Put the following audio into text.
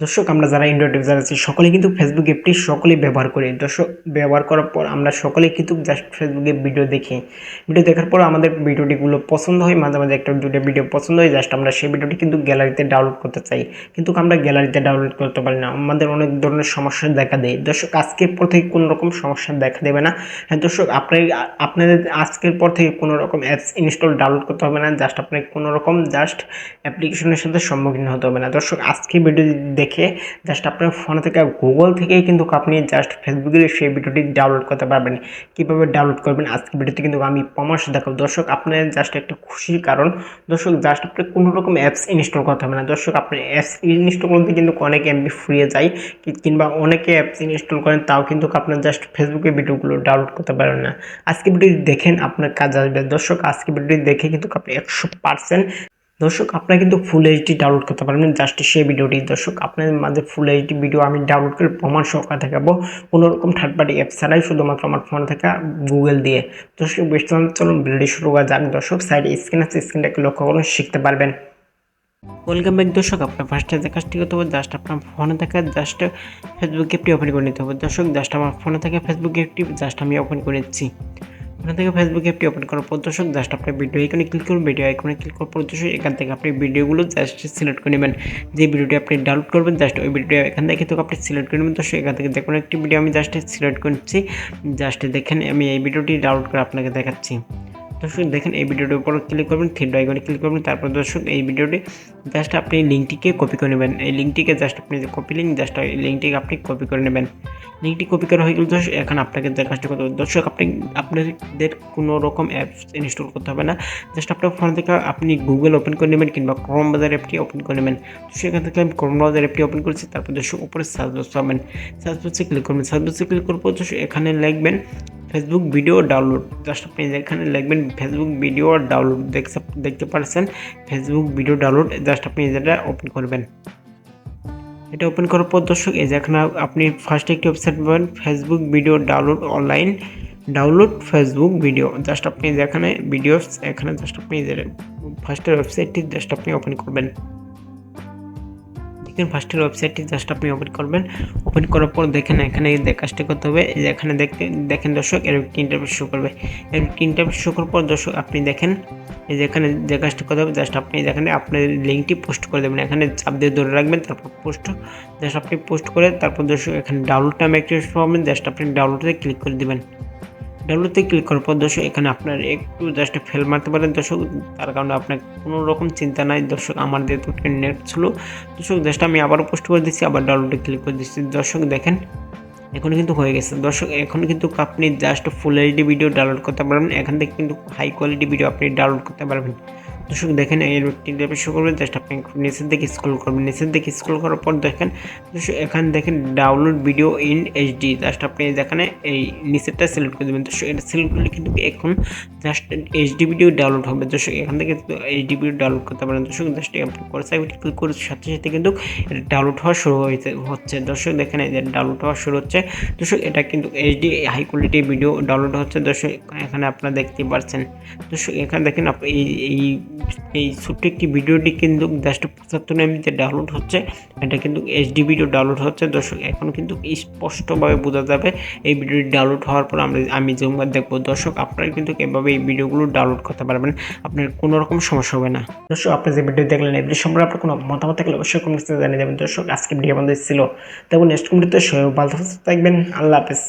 দর্শক, আমরা যারা অ্যান্ড্রয়েড ইউজার আছি, সকলেই কিন্তু ফেসবুক অ্যাপটি সকলেই ব্যবহার করি। দর্শক, ব্যবহার করার পর আমরা সকলেই কিন্তু জাস্ট ফেসবুকে ভিডিও দেখি। ভিডিও দেখার পর আমাদের ভিডিওটিগুলো পছন্দ হয়, মাঝে মাঝে একটা দুটো ভিডিও পছন্দ হয় জাস্ট আমরা সেই ভিডিওটি কিন্তু গ্যালারিতে ডাউনলোড করতে চাই। কিন্তু আমরা গ্যালারিতে ডাউনলোড করতে পারি না। আমাদের অনেক ধরনের সমস্যা দেখা দেয়। দর্শক আজকের পর থেকে কোনো রকম সমস্যা দেখা দেবে না। হ্যাঁ দর্শক, আপনার, আপনাদের আজকের পর থেকে কোনো রকম অ্যাপস ইনস্টল ডাউনলোড করতে হবে না। জাস্ট আপনাকে কোনো রকম জাস্ট অ্যাপ্লিকেশনের সাথে সম্মুখীন হতে হবে না। দর্শক, আজকে ভিডিও দেখে জাস্ট আপনার ফোনে থেকে গুগল থেকেই কিন্তু আপনি জাস্ট ফেসবুকের সেই ভিডিওটি ডাউনলোড করতে পারবেন। কীভাবে ডাউনলোড করবেন? আজকে ভিডিওতে কিন্তু আমি পরামর্শ দেখাবো। দর্শক, আপনার জাস্ট একটা খুশির কারণ, দর্শক জাস্ট আপনি কোনো রকম অ্যাপস ইনস্টল করতে হবে না। দর্শক আপনি অ্যাপস ইনস্টল করতে কিন্তু অনেক এমবি ফুরিয়ে যায়। কিংবা অনেকে অ্যাপস ইনস্টল করেন, তাও কিন্তু আপনার জাস্ট ফেসবুকে ভিডিওগুলো ডাউনলোড করতে পারবেন না। আজকে ভিডিওটি দেখেন আপনার কাজ আসবে। দর্শক আজকে ভিডিওটি দেখে কিন্তু আপনি একশো পার্সেন্ট দর্শক, আপনারা কিন্তু ফুল এইচডি ডাউনলোড করতে পারবেন। জাস্ট সেই ভিডিওটি দর্শক, আপনাদের মাঝে ফুল এইচডি ভিডিও আমি ডাউনলোড করে প্রমাণ সহকারে দেখাবো। কোনো রকম থার্ড পার্টি অ্যাপ ছাড়াই শুধুমাত্র আমার ফোনে থাকা গুগল দিয়ে। দর্শক, বেশ চলুন ভিডিওটি শুরু করা যাক। দর্শক সাইডে স্ক্রিন আছে স্ক্রিনটাকে লক্ষ্য করুন, শিখতে পারবেন। ওয়েলকাম ব্যাক দর্শক, আপনার ফার্স্টে যে কাজটি করতে হবে জাস্ট আপনার ফোনে থাকা জাস্ট ফেসবুক অ্যাপটি ওপেন করে নিতে হবে। দর্শক জাস্ট আমার ফোনে থাকা ফেসবুক অ্যাপটি জাস্ট আমি ওপেন করে নিচ্ছি ওখান থেকে ফেসবুক অ্যাপটি ওপেন করার পর দর্শক জাস্ট আপনি ভিডিও আইকনে ক্লিক করুন। ভিডিও আইকনে ক্লিক করার পর দর্শক, এখান থেকে আপনি ভিডিওগুলো জাস্ট সিলেক্ট করে নেবেন। যে ভিডিওটি আপনি ডাউনলোড করবেন জাস্ট ওই ভিডিওটি এখান থেকে তো আপনি সিলেক্ট করে নেবেন। দর্শক, এখান থেকে কোনো একটি ভিডিও আমি জাস্ট সিলেক্ট করছি। জাস্ট দেখেন, আমি এই ভিডিওটি ডাউনলোড করে আপনাকে দেখাচ্ছি। দর্শক, দেখেন, এই ভিডিওটির উপর ক্লিক করবেন থ্রি আইকনে ক্লিক করবেন। তারপর দর্শক, এই ভিডিওটি জাস্ট আপনি লিঙ্কটিকে কপি করে নেবেন। এই লিঙ্কটিকে জাস্ট আপনি কপি লিঙ্ক জাস্ট এই লিঙ্কটিকে আপনি কপি করে নেবেন। লিঙ্কটি কপি করা হয়ে গেল। দর্শক, এখন আপনাকে যে কাজটি করতে হবে দর্শক, আপনি, আপনাদের কোনো রকম অ্যাপস ইনস্টল করতে হবে না। জাস্ট আপনার ফোন থেকে আপনি গুগল ওপেন করে নেবেন কিংবা ক্রোম বাজার অ্যাপটি ওপেন করে নেবেন। সেখান থেকে আমি ক্রোম বাজার অ্যাপটি ওপেন করেছি। তারপর দর্শক, উপরে সার্চ বক্স পাবেন। সার্চ বক্সে ক্লিক করবেন। সার্চ বক্সে ক্লিক করার পর দর্শক, এখানে লিখবেন ফেসবুক ভিডিও ডাউনলোড জাস্ট আপনি এখানে লিখবেন ফেসবুক ভিডিও ডাউনলোড দেখতে দেখতে পাচ্ছেন ফেসবুক ভিডিও ডাউনলোড জাস্ট আপনি এটা ওপেন করবেন। এটা ওপেন করার পর দর্শক, এই যে এখানে আপনি ফার্স্টে একটি ওয়েবসাইট পাবেন Facebook video download online download Facebook video just আপনি যেখানে ভিডিওস এখানে জাস্ট আপনি ফার্স্টের ওয়েবসাইটটি জাস্ট আপনি ওপেন করবেন। দেখেন ফার্স্টের ওয়েবসাইটটি জাস্ট আপনি ওপেন করবেন। ওপেন করার পর দেখেন এখানে কাজটি করতে হবে। এখানে দেখতে, দেখেন দর্শক, এর একটি ইন্টারভিউ শো করবে। এর ইন্টারভিউ শো করার পর দর্শক আপনি দেখেন, এই যে এখানে যে কাজটি করতে হবে জাস্ট আপনি এখানে আপনার লিঙ্কটি পোস্ট করে দেবেন। এখানে চাপ দিয়ে ধরে রাখবেন, তারপর পোস্ট জাস্ট আপনি পোস্ট করে, তারপর দর্শক এখানে ডাউনলোড নামে একটি পাবেন জাস্ট আপনি ডাউনলোডে ক্লিক করে দেবেন। ডাউনলোডে ক্লিক করার পর দর্শক, এখানে আপনার একটু জাস্ট ফেল মারতে পারেন। দর্শক, তার কারণে আপনার কোনো রকম চিন্তা নাই। দর্শক, আমার তো নেট ছিল, দর্শক জাস্ট আমি আবারও পোস্ট করে দিচ্ছি, আবার ডাউনলোডে ক্লিক করে দিচ্ছি। দর্শক, দেখেন, এখন কিন্তু হয়ে গেছে। দর্শক, এখন কিন্তু আপনি just full HD video download করতে পারবেন এখান থেকে কিন্তু হাই কোয়ালিটি ভিডিও আপনি ডাউনলোড করতে পারবেন। দর্শক দেখেন, এই তিনটে শো করবেন, জাস্ট আপনি নিচের দিকে স্ক্রল করবেন। নিচের দিকে স্ক্রল করার পর দেখেন, দর্শক এখানে দেখেন download video in HD just আপনি যেখানে এই নিচেরটা সিলেক্ট করে দেবেন, দর্শক এটা সিলেক্ট করলে কিন্তু এখন জাস্ট এইচডি ভিডিও ডাউনলোড হবে। দর্শক এখান থেকে এইচডি ভিডিও ডাউনলোড করতে পারেন। দর্শক জাস্ট আপনি করে সাইড ক্লিক করে সাথে সাথে কিন্তু এটা ডাউনলোড হওয়া শুরু হয়েছে হচ্ছে। দর্শক দেখেন, এই যে ডাউনলোড হওয়া শুরু হচ্ছে। দর্শক এটা কিন্তু HD high quality video download হচ্ছে। দর্শক এখানে আপনারা দেখতে পাচ্ছেন দর্শক এখানে দেখেন আপ- এই এই ছোট্ট একটি ভিডিওটি কিন্তু জাস্ট পঁচাত্তর এমবিতে ডাউনলোড হচ্ছে। এটা কিন্তু এইচডি ভিডিও ডাউনলোড হচ্ছে। দর্শক, এখন কিন্তু স্পষ্টভাবে বোঝা যাবে এই ভিডিওটি ডাউনলোড হওয়ার পর আমরা আমি যেমন দেখব, দর্শক আপনারা কিন্তু এভাবে এই ভিডিওগুলো ডাউনলোড করতে পারবেন আপনার কোনো রকম সমস্যা হবে না। দর্শক, আপনি যে ভিডিও দেখলেন এই ভিডিও সম্পর্কে আপনার কোনো মতামত থাকলে অবশ্যই কমেন্টসে জানিয়ে দেবেন। দর্শক আজকে ভিডিও আমাদের ছিল। তখন নেক্সট ভিডিওতে সবাই ভালো থাকবেন। আল্লাহ হাফেজ।